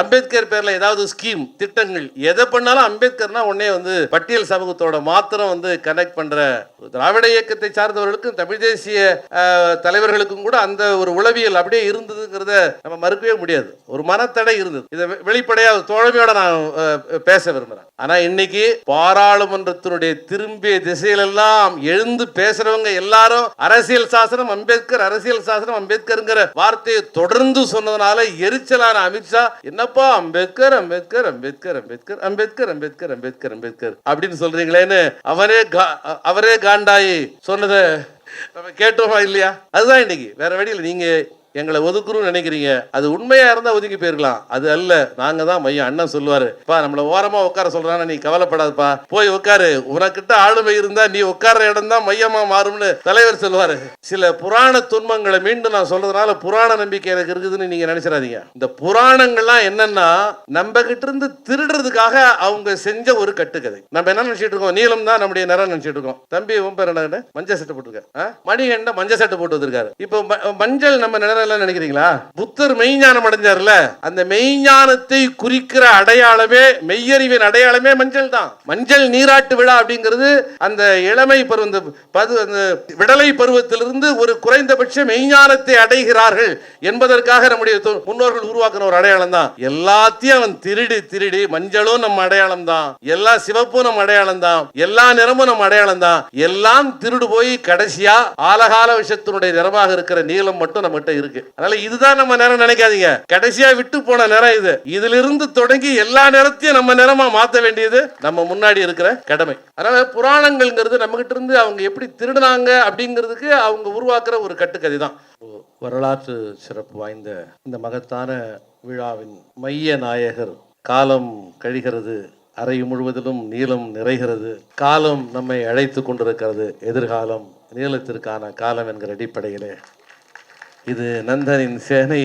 அம்பேத்கர் பேர்ல ஏதாவது ஸ்கீம் திட்டங்கள் எதை பண்ணாலும் அம்பேத்கர்னா உடனே வந்து பட்டியல் சமூகத்தோட மாத்திரம் வந்து கனெக்ட் பண்ற திராவிட இயக்கத்தை சார்ந்தவர்களுக்கும் தமிழ் தேசிய தலைவர்களுக்கும் கூட அந்த ஒரு உளவியல் அப்படியே இருந்ததுங்கிறத நம்ம மறுக்கவே முடியாது. ஒரு மனத்தடை இருந்தது. இதை வெளிப்படையா தோழமையோட நான் பேச விரும்புறேன். ஆனா இன்னைக்கு பாராளுமன்றத்தினுடைய திரும்பிய திசையிலெல்லாம் எழுந்து பேசுறவங்க எல்லாரும் அரசியல் சாசனம் அம்பேத்கர் அரசியல் சாசனம் அம்பேத்கர்ங்கிற வார்த்தையை தொடர்ந்து சொன்னதுனால எரிச்சலான அமித்ஷா என்ன என்னப்பா அம்பேத்கர் அம்பேத்கர் அம்பேத்கர் அம்பேத்கர் அம்பேத்கர் அம்பேத்கர் அம்பேத்கர் அம்பேத்கர் அப்படின்னு சொல்றீங்களேன்னு அவரே கா- அவரே காண்டாயி சொன்னதை நம்ம கேட்டோமா இல்லையா? அதுதான் இன்னைக்கு. வேற வழியில் நீங்க எங்களை ஒதுக்குறோம்னு நினைக்கிறீங்க. அது உண்மையா இருந்தா ஒதுக்கி போயிருக்கலாம். அது அல்ல. நாங்க தான் மையம். அண்ணன் சொல்லுவாரு. பா நம்மள ஓரமா உட்கார சொல்றான நீ கவலைப்படாதப்பா. போய் உட்காரு. உனக்கிட்ட ஆளுமை இருந்தா நீ உட்கார்ற இடம் தான் மையமா மாறும்னு தலைவர் சொல்லுவாரு. சில புராண துன்பங்களை மீண்டும் நான் சொல்றதுனால புராண நம்பிக்கை எனக்கு இருக்குதுன்னு நீங்க நினைச்சிடாதீங்க. இந்த புராணங்கள்லாம் என்னன்னா நம்ம கிட்ட இருந்து திருடுறதுக்காக அவங்க செஞ்ச ஒரு கட்டுக்கதை. நம்ம என்ன நினைச்சிட்டு இருக்கோம்? நீளம் தான் நம்முடைய நிறம் நினைச்சிட்டு இருக்கோம். தம்பி உன் பேர் என்ன மஞ்சள் சட்டை போட்டிருக்காரு. மணிகண்ட மஞ்சள் சட்டை போட்டு வந்திருக்காரு. இப்போ மஞ்சள் நம்ம நிறம் எல்லாம் நினைக்கிறீங்களா? புத்தர் மெய்ஞானம் அடைஞ்சார்ல அந்த மெய்ஞானத்தை குறிக்கிற அடையாளமே மெய்யறிவின் அடையாளமே மஞ்சள் தான் மஞ்சள் நீராட்டு விழா அப்படிங்கிறது அந்த இளமை பருவ அந்த விடலை பருவத்திலிருந்து ஒரு குறைந்தபட்ச மெய்ஞானத்தை அடைகிறார்கள் என்பதற்காக நம்முடைய முன்னோர்கள் உருவாக்குற ஒரு அடையாளம் தான் எல்லாத்தையும் அவன் திருடி திருடி மஞ்சளும் நம்ம அடையாளம் தான் எல்லா சிவப்பும் நம்ம அடையாளம் தான் எல்லா நிறமும் நம்ம அடையாளம் தான் எல்லாம் திருடு போய் கடைசியா ஆலகால விஷத்தினுடைய நிறமாக இருக்கிற நீளம் மட்டும் நம்மகிட்ட இருக்கு. அதனால இதுதான் நம்ம நேரம் நினைக்காதீங்க. கடைசியா விட்டு போன நேரம் இது. இதிலிருந்து தொடங்கி எல்லா நேரத்தையும் நம்ம நேரமா மாத்த வேண்டியது நம்ம முன்னாடி இருக்கிற கடமை. அதனால புராணங்கள்ங்கிறது நம்ம கிட்ட இருந்து அவங்க எப்படி திருடுனாங்க அப்படிங்கிறதுக்கு அவங்க உருவாக்குற ஒரு கட்டுக்கதை தான். வரலாற்று சிறப்பு வாய்ந்த இந்த மகத்தான விழாவின் மைய நாயகர். காலம் கழிகிறது. அறை முழுவதிலும் நீளம் நிறைகிறது. காலம் நம்மை அழைத்து கொண்டிருக்கிறது. எதிர்காலம் நீளத்திற்கான காலம் என்கிற அடிப்படையிலே. இது நந்தனின் சேனை.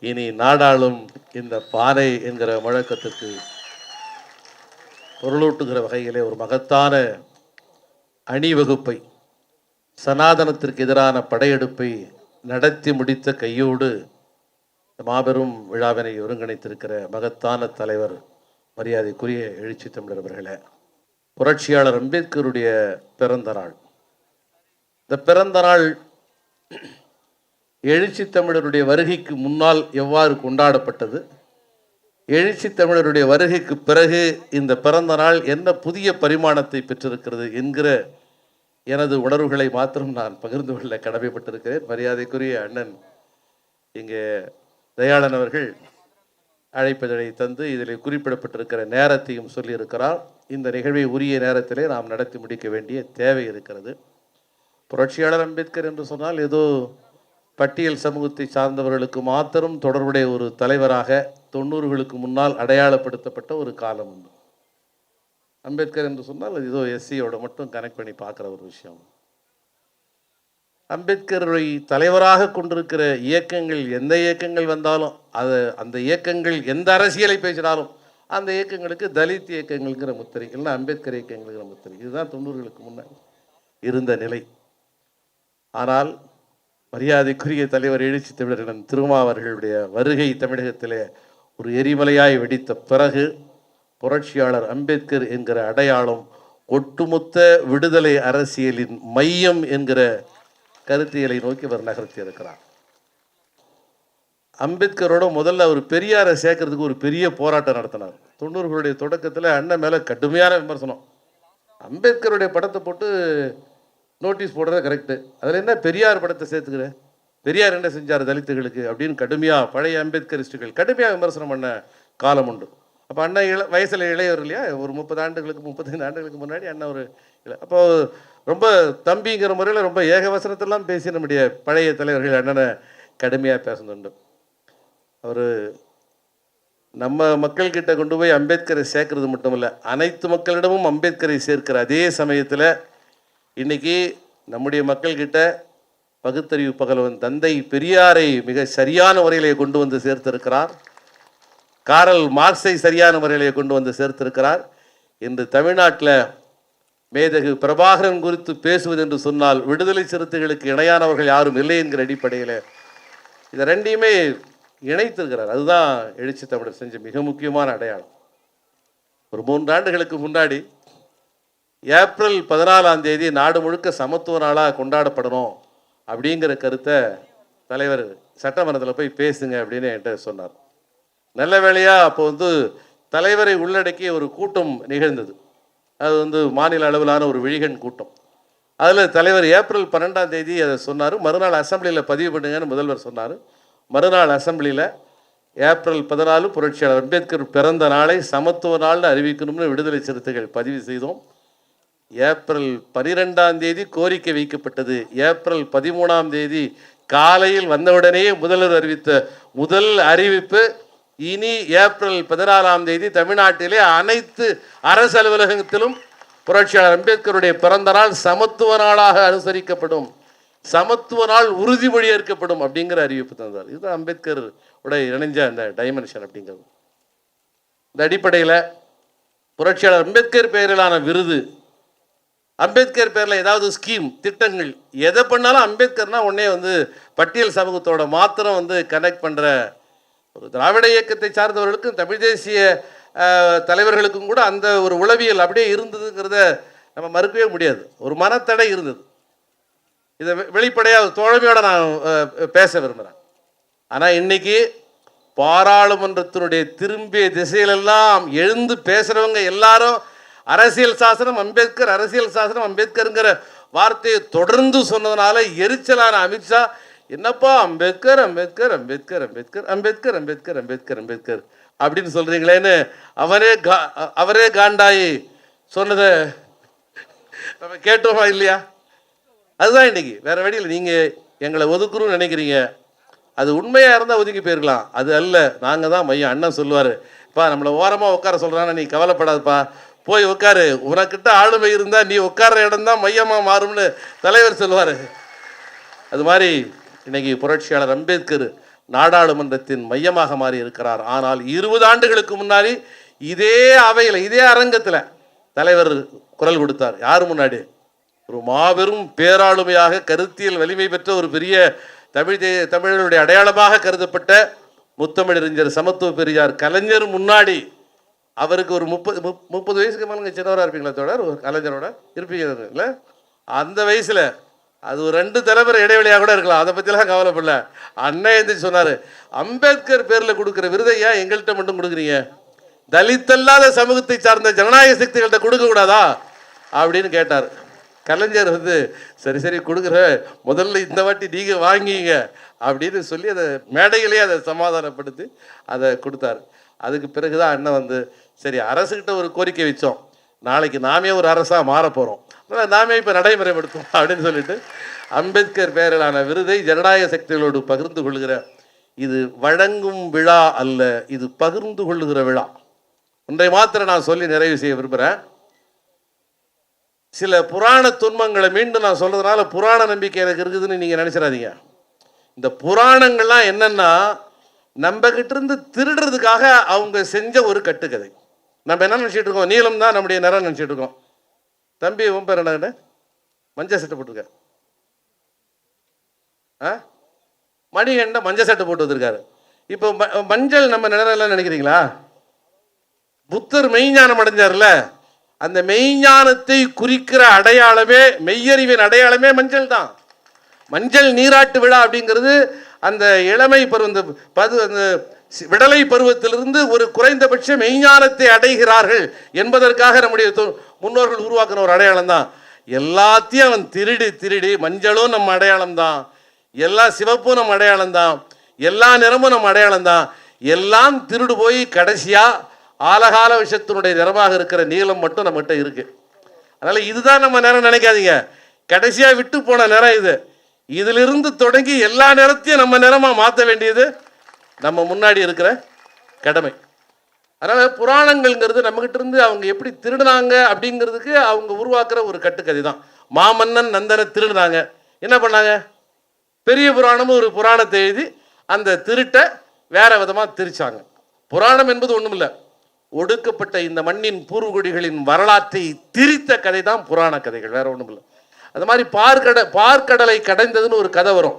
இனி நாடாளும் இந்த பாறை என்கிற முழக்கத்துக்கு பொருளூட்டுகிற வகையிலே ஒரு மகத்தான அணிவகுப்பை சனாதனத்திற்கு எதிரான படையெடுப்பை நடத்தி முடித்த கையோடு மாபெரும் விழாவினை ஒருங்கிணைத்திருக்கிற மகத்தான தலைவர் மரியாதைக்குரிய எழுச்சி தமிழர் அவர்களே. புரட்சியாளர் அம்பேத்கருடைய பிறந்த நாள். இந்த பிறந்த நாள் எழுச்சி தமிழருடைய வருகைக்கு முன்னால் எவ்வாறு கொண்டாடப்பட்டது? எழுச்சி தமிழருடைய வருகைக்கு பிறகு இந்த பிறந்த நாள் என்ன புதிய பரிமாணத்தை பெற்றிருக்கிறது என்கிற எனது உணர்வுகளை மாத்திரம் நான் பகிர்ந்து கொள்ள கடமைப்பட்டிருக்கிறேன். மரியாதைக்குரிய அண்ணன் இங்கே தயாளன் அவர்கள் அழைப்பதனை தந்து இதில் குறிப்பிடப்பட்டிருக்கிற நேரத்தையும் சொல்லியிருக்கிறார். இந்த நிகழ்வை உரிய நேரத்திலே நாம் நடத்தி முடிக்க வேண்டிய தேவை இருக்கிறது. புரட்சியாளர் அம்பேத்கர் என்று சொன்னால் ஏதோ பட்டியல் சமூகத்தை சார்ந்தவர்களுக்கு மாத்திரம் தொடர்புடைய ஒரு தலைவராக தொண்ணூறுகளுக்கு முன்னால் அடையாளப்படுத்தப்பட்ட ஒரு காலம் உண்டு. அம்பேத்கர் என்று சொன்னால் அது ஏதோ எஸ்சியோட மட்டும் கனெக்ட் பண்ணி பார்க்குற ஒரு விஷயம். அம்பேத்கரை தலைவராக கொண்டிருக்கிற இயக்கங்கள் எந்த இயக்கங்கள் வந்தாலும் அது அந்த இயக்கங்கள் எந்த அரசியலை பேசினாலும் அந்த இயக்கங்களுக்கு தலித் இயக்கங்கள்ங்கிற முத்திரை இல்லைன்னா அம்பேத்கர் இயக்கங்கள்ங்கிற முத்திரை. இதுதான் தொண்ணூறுகளுக்கு முன்னாடி இருந்த நிலை. ஆனால் மரியாதைக்குரிய தலைவர் எழுச்சி தமிழரிடம் திருமாவர்களுடைய வருகை தமிழகத்திலே ஒரு எரிமலையாய் வெடித்த பிறகு புரட்சியாளர் அம்பேத்கர் என்கிற அடையாளம் ஒட்டுமொத்த விடுதலை அரசியலின் மையம் என்கிற கருத்தியலை நோக்கி அவர் நகர்த்தி இருக்கிறார் அம்பேத்கரோட முதல்ல அவர் பெரியாரை சேர்க்கறதுக்கு ஒரு பெரிய போராட்டம் நடத்தினார். தொண்ணூறுகளுடைய தொடக்கத்தில் அண்ணன் மேலே கடுமையான விமர்சனம். அம்பேத்கருடைய படத்தை போட்டு நோட்டீஸ் போடுறது கரெக்டு அதில் என்ன பெரியார் படத்தை சேர்த்துக்கிற? பெரியார் என்ன செஞ்சார் தலித்துகளுக்கு அப்படின்னு கடுமையாக பழைய அம்பேத்கரிஸ்டுகள் கடுமையாக விமர்சனம் பண்ண காலம் உண்டு. அப்போ அண்ணன் இள வயசில் இளையவர் இல்லையா? ஒரு முப்பது ஆண்டுகளுக்கு முப்பத்தைந்து ஆண்டுகளுக்கு முன்னாடி அண்ணன் ஒரு இல்லை அப்போ ரொம்ப தம்பிங்கிற முறையில் ரொம்ப ஏகவசனத்தெல்லாம் பேசி நம்முடைய பழைய தலைவர்கள் அண்ணனை கடுமையாக பேசணுண்டு அவர் நம்ம மக்கள்கிட்ட கொண்டு போய் அம்பேத்கரை சேர்க்கறது மட்டும் இல்லை அனைத்து மக்களிடமும் அம்பேத்கரை சேர்க்கிற அதே சமயத்தில் இன்னைக்கு நம்முடைய மக்கள்கிட்ட பகுத்தறிவு பகலவன் தந்தை பெரியாரை மிக சரியான முறையிலே கொண்டு வந்து சேர்த்திருக்கிறார். காரல் மார்க்ஸை சரியான முறையிலே கொண்டு வந்து சேர்த்திருக்கிறார். இன்று தமிழ்நாட்டில் மேதகு பிரபாகரன் குறித்து பேசுவது என்று சொன்னால் விடுதலை சிறுத்தைகளுக்கு இணையானவர்கள் யாரும் இல்லை என்கிற அடிப்படையில் இதை ரெண்டையுமே இணைத்திருக்கிறார். அதுதான் எழுச்சி தமிழர் செஞ்ச மிக முக்கியமான அடையாளம். ஒரு மூன்று ஆண்டுகளுக்கு முன்னாடி ஏப்ரல் பதினாலாம் தேதி நாடு முழுக்க சமத்துவ நாளாக கொண்டாடப்படணும் அப்படிங்கிற கருத்தை தலைவர் சட்டமன்றத்தில் போய் பேசுங்க அப்படின்னு என்கிட்ட சொன்னார். நல்ல வேளையாக அப்போ வந்து தலைவரை உள்ளடக்கிய ஒரு கூட்டம் நிகழ்ந்தது. அது வந்து மாநில அளவிலான ஒரு விழிகன் கூட்டம். அதில் தலைவர் ஏப்ரல் பன்னெண்டாம் தேதி அதை சொன்னார். மறுநாள் அசம்பிளியில் பதிவு பண்ணுங்கன்னு முதல்வர் சொன்னார். மறுநாள் அசம்பிளியில் ஏப்ரல் பதினாலு புரட்சியாளர் அம்பேத்கர் பிறந்த நாளை சமத்துவ நாள்னு அறிவிக்கணும்னு விடுதலை சிறுத்தைகள் பதிவு செய்தோம். ஏப்ரல் பனிரெண்டாம் தேதி கோரிக்கை வைக்கப்பட்டது. ஏப்ரல் பதிமூணாம் தேதி காலையில் வந்தவுடனேயே முதல்வர் அறிவித்த முதல் அறிவிப்பு இனி ஏப்ரல் பதினாறாம் தேதி தமிழ்நாட்டிலே அனைத்து அரசு அலுவலகத்திலும் புரட்சியாளர் அம்பேத்கருடைய பிறந்த நாள் சமத்துவ நாளாக அனுசரிக்கப்படும். சமத்துவ நாள் உறுதிமொழி ஏற்கப்படும் அப்படிங்கிற அறிவிப்பு தந்தார். இதுதான் அம்பேத்கர் உடைய இணைஞ்ச அந்த டைமென்ஷன் அப்படிங்கிறது. இந்த அடிப்படையில் புரட்சியாளர் அம்பேத்கர் பெயரிலான விருது அம்பேத்கர் பேரில் ஏதாவது ஸ்கீம் திட்டங்கள் எதை பண்ணாலும் அம்பேத்கர்னால் உடனே வந்து பட்டியல் சமூகத்தோட மாத்திரம் வந்து கனெக்ட் பண்ணுற ஒரு திராவிட இயக்கத்தை சார்ந்தவர்களுக்கும் தமிழ் தேசிய தலைவர்களுக்கும் கூட அந்த ஒரு உளவியல் அப்படியே இருந்ததுங்கிறத நம்ம மறுக்கவே முடியாது. ஒரு மனத்தடை இருந்தது. இதை வெளிப்படையாக தோழமையோடு நான் பேச விரும்புகிறேன் ஆனால் இன்றைக்கி பாராளுமன்றத்தினுடைய திரும்பிய திசையிலெல்லாம் எழுந்து பேசுகிறவங்க எல்லாரும் அரசியல் சாசனம் அம்பேத்கர் அரசியல் சாசனம் அம்பேத்கருங்கிற வார்த்தையை தொடர்ந்து சொன்னதுனால எரிச்சலான அமித்ஷா என்னப்பா அம்பேத்கர் அம்பேத்கர் அம்பேத்கர் அம்பேத்கர் அம்பேத்கர் அம்பேத்கர் அம்பேத்கர் அம்பேத்கர் அப்படின்னு சொல்றீங்களேன்னு அவரே கா அவரே காண்டாயி சொன்னதை நம்ம கேட்டோமா இல்லையா? அதுதான் இன்னைக்கு. வேற வழியில் நீங்க எங்களை ஒதுக்குறோம்னு நினைக்கிறீங்க. அது உண்மையா இருந்தா ஒதுக்கி போயிருக்கலாம். அது அல்ல. நாங்க தான் மையம். அண்ணன் சொல்லுவாரு இப்போ நம்மளை ஓரமாக உட்கார சொல்கிறான்னு நீ கவலைப்படாதுப்பா. போய் உட்காரு உனக்கிட்ட ஆளுமை இருந்தால் நீ உட்கார்ற இடம் தான் மையமாக மாறும்னு தலைவர் சொல்வார் அது மாதிரி இன்னைக்கு புரட்சியாளர் அம்பேத்கர் நாடாளுமன்றத்தின் மையமாக மாறி இருக்கிறார். ஆனால் இருபது ஆண்டுகளுக்கு முன்னாடி இதே அவையில் இதே அரங்கத்தில் தலைவர் குரல் கொடுத்தார். யார் முன்னாடி? ஒரு மாபெரும் பேராளுமையாக கருத்தியல் வலிமை பெற்ற ஒரு பெரிய தமிழ் தே- தமிழருடைய அடையாளமாக கருதப்பட்ட முத்தமிழறிஞர் சமத்துவ பெரியார் கலைஞர் முன்னாடி அவருக்கு ஒரு முப்பது முப்பது வயசுக்கு மேலே சின்னவராக இருப்பீங்களா தோழர்? ஒரு கலைஞரோட இருப்பீங்க இல்லை? அந்த வயசில் அது ஒரு ரெண்டு தலைமுறை இடைவெளியாக கூட இருக்கலாம். அதை பற்றிலாம் கவலைப்படல. அண்ணன் எழுந்திரிச்சு சொன்னார் அம்பேத்கர் பேரில் கொடுக்குற விருதை ஏன் எங்கள்கிட்ட மட்டும் கொடுக்குறீங்க? தலித்தல்லாத சமூகத்தை சார்ந்த ஜனநாயக சக்திகள்கிட்ட கொடுக்கக்கூடாதா அப்படின்னு கேட்டார். கலைஞர் வந்து சரி சரி கொடுக்குற. முதல்ல இந்த வாட்டி நீங்கள் வாங்கிங்க அப்படின்னு சொல்லி அதை மேடையிலே அதை சமாதானப்படுத்தி அதை கொடுத்தாரு. அதுக்கு பிறகு தான் அண்ணன் வந்து சரி அரசுகிட்ட ஒரு கோரிக்கை வச்சோம். நாளைக்கு நாமே ஒரு அரசாக மாற போகிறோம் நாமே இப்போ நடைமுறைப்படுத்தும் அப்படின்னு சொல்லிட்டு அம்பேத்கர் பெயரிலான விருதை ஜனநாயக சக்திகளோடு பகிர்ந்து கொள்கிற இது வழங்கும் விழா அல்ல இது பகிர்ந்து கொள்ளுகிற விழா. ஒன்றை மாத்திரம் நான் சொல்லி நிறைவு செய்ய விரும்புகிறேன் சில புராண துன்பங்களை மீண்டும் நான் சொல்கிறதுனால புராண நம்பிக்கை எனக்கு இருக்குதுன்னு நீங்கள் நினச்சிடாதீங்க. இந்த புராணங்கள்லாம் என்னென்னா நம்மகிட்ட இருந்து திருடுறதுக்காக அவங்க செஞ்ச ஒரு கட்டுக்கதை. நம்ம என்ன நினச்சிட்டு இருக்கோம்? நீளம் தான் நம்முடைய நிறம் நினச்சிட்டு இருக்கோம். தம்பி உன் பேர் என்ன மஞ்சள் சட்டை போட்டிருக்க. ஆ? மணிகண்ட மஞ்சள் சட்டை போட்டு வந்திருக்காரு. இப்போ ம- மஞ்சள் நம்ம நிறம் நினைக்கிறீங்களா? புத்தர் மெய்ஞானம் அடைஞ்சார்ல. அந்த மெய்ஞானத்தை குறிக்கிற அடையாளமே மெய்யறிவின் அடையாளமே மஞ்சள் தான். மஞ்சள் நீராட்டு விழா அப்படிங்கிறது அந்த இளமை பருவ பது அந்த விடலை பருவத்திலிருந்து ஒரு குறைந்தபட்ச மெய்ஞானத்தை அடைகிறார்கள் என்பதற்காக நம்முடைய தொ- முன்னோர்கள் உருவாக்குற ஒரு அடையாளம் தான் எல்லாத்தையும் அவன் திருடி திருடி மஞ்சளும் நம்ம அடையாளம் தான் எல்லா சிவப்பும் நம்ம அடையாளம் தான் எல்லா நிறமும் நம்ம அடையாளம் தான் எல்லாம் திருடு போய் கடைசியாக ஆலகால விஷத்தினுடைய நிறமாக இருக்கிற நீளம் மட்டும் நம்மகிட்ட இருக்கு. அதனால் இதுதான் நம்ம நிறம் நினைக்காதீங்க. கடைசியாக விட்டு போன நிறம் இது. இதிலிருந்து தொடங்கி எல்லா நிறத்தையும் நம்ம நிறமாக மாற்ற வேண்டியது நம்ம முன்னாடி இருக்கிற கடமை. அதனால் புராணங்கள்ங்கிறது நம்மகிட்ட இருந்து அவங்க எப்படி திருடுனாங்க அப்படிங்கிறதுக்கு அவங்க உருவாக்குற ஒரு கட்டுக்கதை தான் மாமன்னன் நந்தனை திருடினாங்க. என்ன பண்ணாங்க? பெரிய புராணமும் ஒரு புராணத்தை எழுதி அந்த திருட்டை வேற விதமாக திரிச்சாங்க. புராணம் என்பது ஒன்றும் இல்லை ஒடுக்கப்பட்ட இந்த மண்ணின் பூர்வகுடிகளின் வரலாற்றை திரித்த கதை தான் புராண கதைகள். வேற ஒன்றும் இல்லை அது மாதிரி பார்க்கட பார்க்கடலை கடைந்ததுன்னு ஒரு கதை வரும்.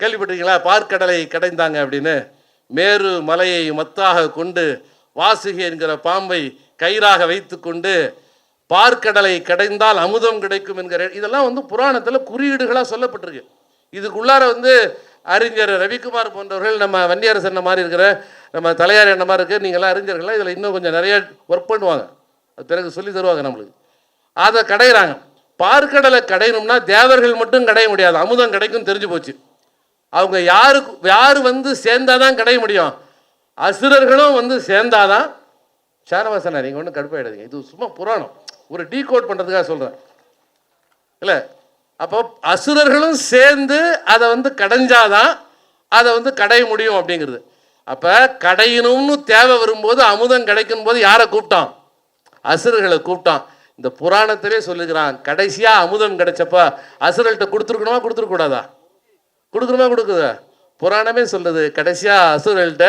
கேள்விப்பட்டிருக்கீங்களா? பார்க்கடலை கடைந்தாங்க அப்படின்னு. மேரு மலையை மத்தாக கொண்டு வாசுகி என்கிற பாம்பை கயிறாக வைத்துக்கொண்டு பார்க்கடலை கடைந்தால் அமுதம் கிடைக்கும் என்கிற இதெல்லாம் வந்து புராணத்தில் குறியீடுகளாக சொல்லப்பட்டிருக்கு. இதுக்குள்ளார வந்து அறிஞர் ரவிக்குமார் போன்றவர்கள் நம்ம வன்னியரசன் மாதிரி இருக்கிற நம்ம தலையார் என்ன மாதிரி இருக்கு நீங்களாம் அறிஞர்கள்லாம் இதில் இன்னும் கொஞ்சம் நிறைய ஒர்க் பண்ணுவாங்க. அது பிறகு சொல்லி தருவாங்க நம்மளுக்கு. அதை கடையிறாங்க. பார்க்கடலை கடையணும்னா தேவர்கள் மட்டும் கடைய முடியாது. அமுதம் கிடைக்கும் தெரிஞ்சு போச்சு. அவங்க யாருக்கு யார் வந்து சேர்ந்தாதான் கடைய முடியும்? அசுரர்களும் வந்து சேர்ந்தாதான் சாரவாசனா நீங்கள் ஒன்றும் கடுப்பாயிடாதீங்க இது சும்மா புராணம். ஒரு டீ கோட் பண்ணுறதுக்காக சொல்கிறேன் இல்லை அப்போ அசுரர்களும் சேர்ந்து அதை வந்து கடைஞ்சாதான் அதை வந்து கடைய முடியும் அப்படிங்கிறது. அப்போ கடையணும்னு தேவை வரும்போது அமுதம் கிடைக்கும் போது யாரை கூப்பிட்டான்? அசுரர்களை கூப்பிட்டான். இந்த புராணத்திலே சொல்லுகிறான் கடைசியாக அமுதம் கிடைச்சப்ப அசுரர்கிட்ட கொடுத்துருக்கணுமா கொடுத்துருக்கூடாதா கொடுக்குறோமா கொடுக்குதா புராணமே சொல்லுது கடைசியாக அசுரர்கள்ட்ட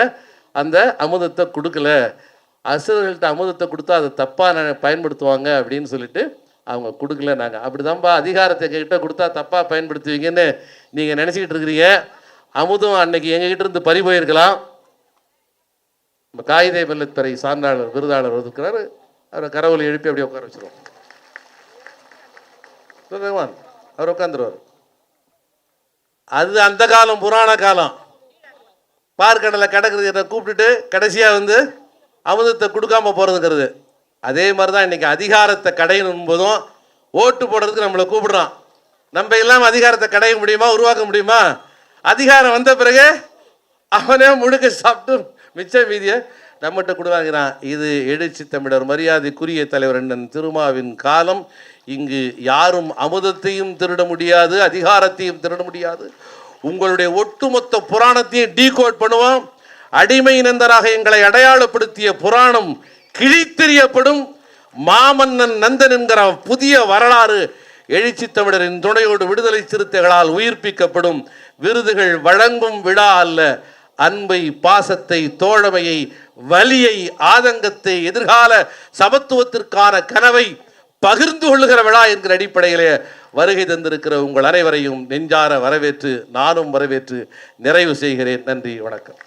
அந்த அமுதத்தை கொடுக்கல. அசுரர்கள்ட்ட அமுதத்தை கொடுத்தா அதை தப்பாக பயன்படுத்துவாங்க அப்படின்னு சொல்லிட்டு அவங்க கொடுக்கல நாங்கள் அப்படிதான்ப்பா அதிகாரத்தை எங்ககிட்ட கொடுத்தா தப்பாக பயன்படுத்துவீங்கன்னு நீங்கள் நினச்சிக்கிட்டு இருக்கிறீங்க. அமுதம் அன்னைக்கு எங்ககிட்ட இருந்து பறி போயிருக்கலாம். நம்ம காகித வெள்ளத்துறை சான்றாளர் விருதாளர் இருக்கிறாரு அவரை கரவலை எழுப்பி அப்படியே உட்கார வச்சிருவோம். பகவான் அவர் உட்காந்துருவார் அது அந்த காலம் புராண காலம். பார்க்கடலை கடற்கரை கூப்பிட்டுட்டு கடைசியாக வந்து அமுதத்தை கொடுக்காம போகிறதுங்கிறது அதே மாதிரி தான் இன்றைக்கி அதிகாரத்தை கடையணும் போதும் ஓட்டு போடுறதுக்கு நம்மளை கூப்பிடுறான். நம்ம இல்லாமல் அதிகாரத்தை கடைய முடியுமா உருவாக்க முடியுமா? அதிகாரம் வந்த பிறகு அவனே முழுக்க சாப்பிட்டு மிச்ச மீதியை நம்மகிட்ட கொடுவாங்கிறான் இது எழுச்சி தமிழர் மரியாதைக்குரிய தலைவர் அண்ணன் திருமாவின் காலம். இங்கு யாரும் அமுதத்தையும் திருட முடியாது அதிகாரத்தையும் திருட முடியாது. உங்களுடைய ஒட்டுமொத்த புராணத்தையும் டீகோட் பண்ணுவோம் அடிமை நந்தராக எங்களை அடையாளப்படுத்திய புராணம் கிழித்தெறியப்படும் மாமன்னன் நந்தன் என்கிற புதிய வரலாறு எழுச்சி தமிழரின் துணையோடு விடுதலை சிறுத்தைகளால் உயிர்ப்பிக்கப்படும். விருதுகள் வழங்கும் விழா அல்ல அன்பை பாசத்தை தோழமையை வலியை ஆதங்கத்தை எதிர்கால சமத்துவத்திற்கான கனவை பகிர்ந்து கொள்ளுகிற விழா என்கிற அடிப்படையிலே வருகை தந்திருக்கிற உங்கள் அனைவரையும் நெஞ்சார வரவேற்று நானும் வரவேற்று நிறைவு செய்கிறேன். நன்றி வணக்கம்.